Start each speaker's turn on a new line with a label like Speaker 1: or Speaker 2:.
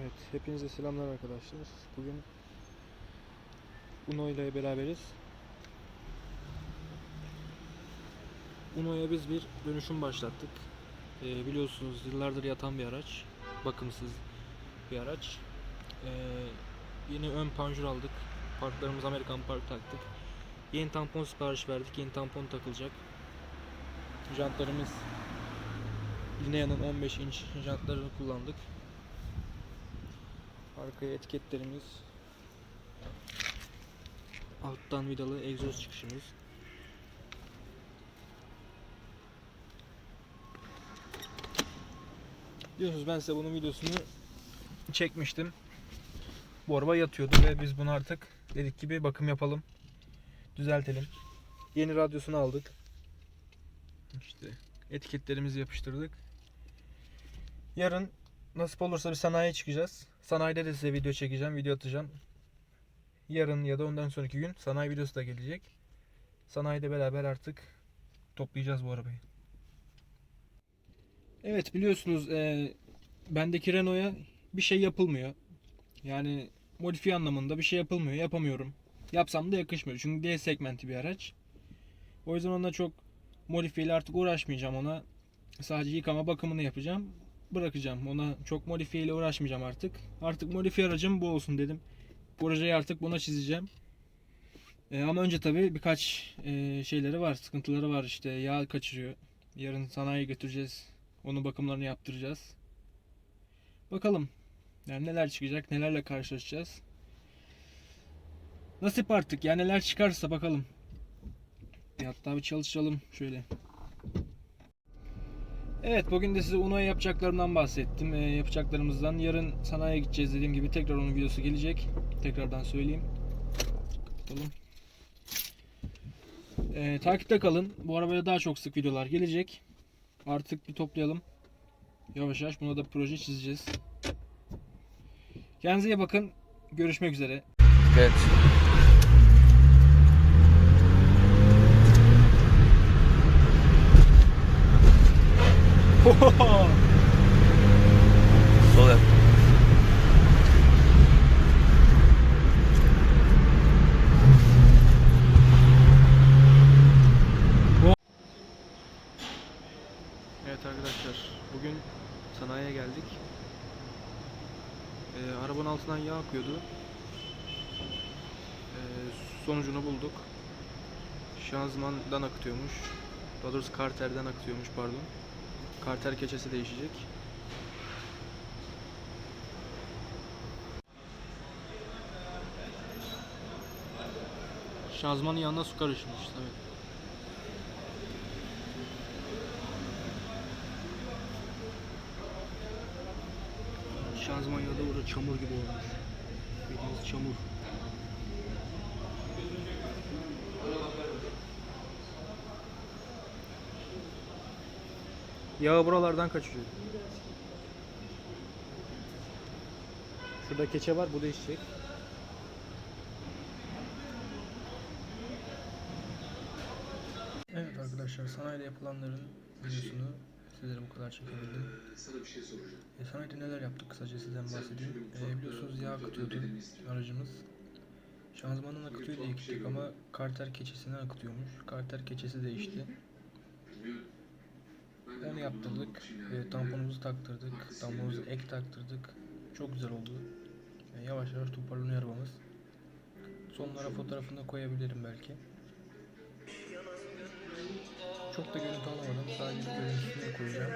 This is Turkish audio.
Speaker 1: Evet, hepinize selamlar arkadaşlar. Bugün Uno ile beraberiz. Uno'ya biz bir dönüşüm başlattık. Ee, biliyorsunuz yıllardır yatan bir araç. Bakımsız bir araç. Ee, yeni ön panjur aldık. Parklarımız Amerikan Park taktık. Yeni tampon sipariş verdik. Yeni tampon takılacak. Jantlarımız Linea'nın 15 inç jantlarını kullandık. Arkaya etiketlerimiz. Alttan vidalı egzoz çıkışımız. Biliyorsunuz ben size bunun videosunu çekmiştim. Bu araba yatıyordu ve biz bunu artık dedik ki bir bakım yapalım. Düzeltelim. Yeni radyosunu aldık. İşte etiketlerimizi yapıştırdık. Yarın nasip olursa bir sanayiye çıkacağız. Sanayide de size video çekeceğim, video atacağım. Yarın ya da ondan sonraki gün sanayi videosu da gelecek. Sanayide beraber artık toplayacağız bu arabayı. Evet biliyorsunuz e, bendeki Renault'a bir şey yapılmıyor. Yani modifiye anlamında bir şey yapılmıyor. Yapamıyorum. Yapsam da yakışmıyor. Çünkü D segmenti bir araç. O yüzden ona çok modifiyeyle artık uğraşmayacağım ona. Sadece yıkama bakımını yapacağım. Bırakacağım. Ona çok modifiye ile uğraşmayacağım artık. Artık modifiye aracım bu olsun dedim. Projeyi artık buna çizeceğim. Ee, ama önce tabii birkaç e, şeyleri var, sıkıntıları var işte yağ kaçırıyor. Yarın sanayiye götüreceğiz. Onun bakımlarını yaptıracağız. Bakalım. Yani neler çıkacak, nelerle karşılaşacağız. Nasip artık. Ya neler çıkarsa bakalım. Hatta bir çalışalım şöyle. Evet bugün de size Uno'ya yapacaklarımdan bahsettim. Ee, yapacaklarımızdan. Yarın sanayiye gideceğiz dediğim gibi tekrar onun videosu gelecek. Tekrardan söyleyeyim. Kapatalım. Ee, takipte kalın. Bu arabaya daha çok sık videolar gelecek. Artık bir toplayalım. Yavaş yavaş buna da proje çizeceğiz. Kendinize iyi bakın. Görüşmek üzere.
Speaker 2: Evet. Sol.
Speaker 1: Evet arkadaşlar bugün sanayiye geldik. Ee, arabanın altından yağ akıyordu. Ee, sonucunu bulduk. Şanzımandan akıtıyormuş. Daha doğrusu karterden akıtıyormuş pardon. Karter keçesi değişecek. Şanzımanın yanına su karışmış tabii. Şanzıman ya da orada çamur gibi olmuş. Bildiğiniz çamur. Yağı buralardan kaçıyor. Şurada keçe var, bu değişecek. Evet arkadaşlar, sanayide yapılanların videosunu sizlere bu kadar çekebildim. E, sanayide neler yaptık kısaca sizden bahsedeyim. E, biliyorsunuz yağ akıtıyordu aracımız. Şanzımanın akıtıyor diye gittik ama karter keçesini akıtıyormuş. Karter keçesi değişti. Onu yaptırdık. E, tamponumuzu taktırdık. Tamponumuzu ek taktırdık. Çok güzel oldu. E, yavaş yavaş toparlanıyor arabamız. Sonlara fotoğrafını da koyabilirim belki. Çok da görüntü alamadım. Sadece görüntüsünü koyacağım.